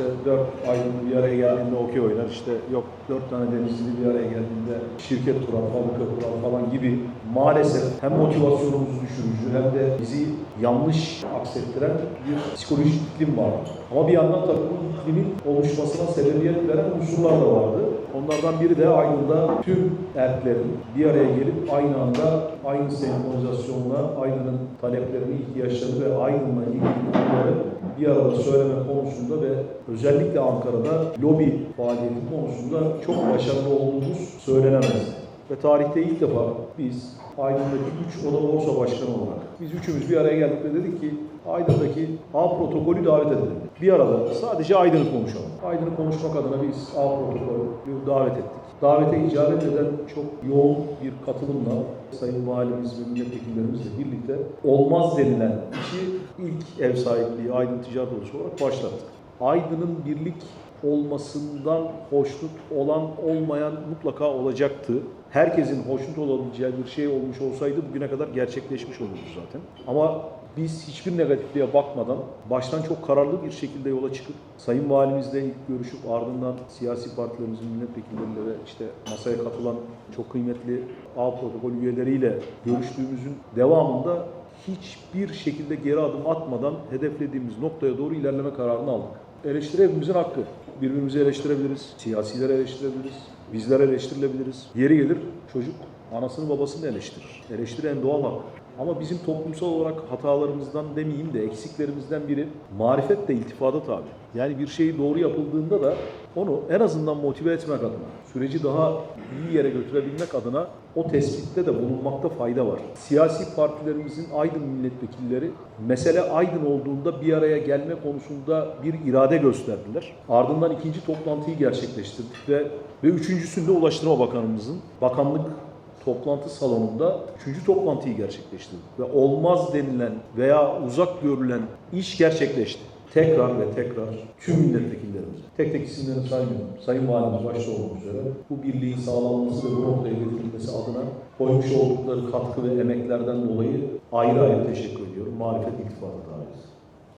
işte dört aydın bir araya geldiğinde okey oynar. İşte yok dört tane denizli bir araya geldiğinde şirket kurar, fabrika kurar falan gibi maalesef hem motivasyonumuzu düşürücü hem de bizi yanlış aksettiren bir psikolojik iklim var. Ama bir yandan tabii bu iklimin oluşmasına sebebiyet veren unsurlar da vardı. Onlardan biri de Aydın'da tüm erklerin bir araya gelip aynı anda aynı senkronizasyonla Aydın'ın taleplerini, ihtiyaçlarını ve Aydın'la ilgili bir arada söyleme konusunda ve özellikle Ankara'da lobi faaliyeti konusunda çok başarılı olduğumuz söylenemez. Ve tarihte ilk defa biz Aydın'daki üç oda borsa başkanı olarak biz üçümüz bir araya geldik ve dedik ki Aydın'daki A protokolü davet edelim. Bir arada sadece Aydın'ı konuşalım. Aydın'ı konuşmak adına biz A protokolü davet ettik. Davete icabet eden çok yoğun bir katılımla Sayın Valimiz ve milletvekillerimizle birlikte olmaz denilen işi ilk ev sahipliği Aydın Ticaret Odası olarak başlattık. Aydın'ın birlik olmasından hoşnut olan olmayan mutlaka olacaktı. Herkesin hoşnut olabileceği bir şey olmuş olsaydı bugüne kadar gerçekleşmiş olurdu zaten. Ama biz hiçbir negatifliğe bakmadan baştan çok kararlı bir şekilde yola çıkıp Sayın Valimizle ilk görüşüp ardından siyasi partilerimizin milletvekilleriyle ve işte masaya katılan çok kıymetli A protokol üyeleriyle görüştüğümüzün devamında hiçbir şekilde geri adım atmadan hedeflediğimiz noktaya doğru ilerleme kararını aldık. Eleştiri hepimizin hakkı. Birbirimizi eleştirebiliriz, siyasileri eleştirebiliriz, bizler eleştirilebiliriz. Yeri gelir çocuk anasını babasını eleştirir. Eleştiri en doğal hak. Ama bizim toplumsal olarak hatalarımızdan demeyeyim de eksiklerimizden biri marifet de iltifada tabi. Yani bir şeyi doğru yapıldığında da onu en azından motive etmek adına, süreci daha iyi yere götürebilmek adına o tespitte de bulunmakta fayda var. Siyasi partilerimizin Aydın milletvekilleri mesele Aydın olduğunda bir araya gelme konusunda bir irade gösterdiler. Ardından ikinci toplantıyı gerçekleştirdik ve ve üçüncüsünde Ulaştırma Bakanımızın bakanlık toplantı salonunda üçüncü toplantıyı gerçekleştirdik. Ve olmaz denilen veya uzak görülen iş gerçekleşti. Tekrar ve tekrar tüm milletvekillerimize, tek tek isimlerini saymıyorum, Sayın Valimiz başta olmak üzere bu birliğin sağlanması ve bu noktaya getirilmesi adına koymuş oldukları katkı ve emeklerden dolayı ayrı ayrı teşekkür ediyorum. Marifet iltifatı da.